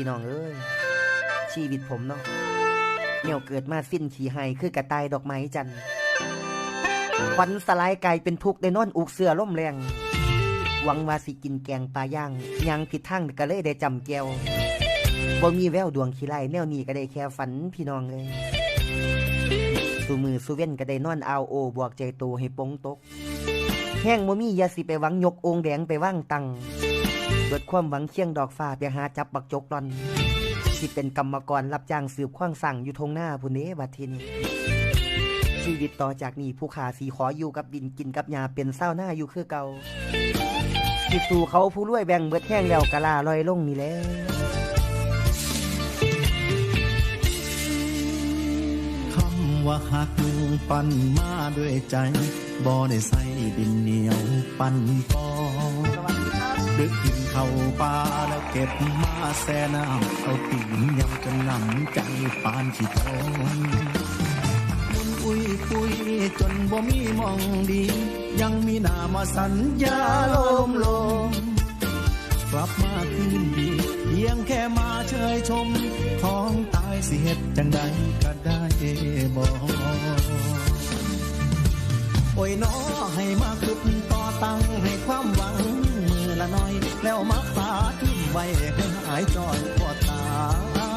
พี่น้องเอ้ยชีวิตผมเนาะแนวเกิดมาสิ้นขี่ไห้คือกระต่ายดอกไม้จันทร์ควันสลายกลายเป็นทุกข์ได้นอนอุกเสือล่มแรง หวังว่าสิกินแกงปลาย่างยังผิดทางก็เลยได้จำแก้วบ่มีแววดวงขี้ไล่แนวนี้ก็ได้แค่ฝันพี่น้องเลยสูมือสูเว้นก็ได้นอนเอาโอบวกใจโตให้ปงตก แห้งบ่มียาสิไปหวังยกองแดงไปว่างตัง เบิดความหวังเคียงดอกฟ้าไปหาจับบักจกรอนที่เป็นกรรมกรรับจ้างสืบขว้างสั่งอยู่ทงหน้าพุ่นเด้บัดทีนี้ชีวิตต่อจากนี้ผู้ขาสีขออยู่กับดินกินกับยาเป็นเศร้าหน้าอยู่คือเก่าสิสู่เขาผู้รวยแบ่งเบิดแห้งแล้วกะลาลอยลงนี่แหล้วคำว่าหักปั้นมาด้วยใจบ่ได้ใส่ดินเหนียวปั้นปอดึกกิน เข้าป่าแล้วเก็บมาแซ่น้ำเอาตีนยังจะนำใจปานขี้ทองมุนอุ้ยปุยจนบ่มีมองดี ยังมีหน้ามาสัญญาลมลมกลับมาคืนดีเพียงแค่มาเชยชมท้องตายสิเหตุจังใดก็ได้บอกโอ้ยน้อให้มาคึดต่อตังให้ความหวัง แล้วมาสาทิ้งไว้ให้หายจอยพอตา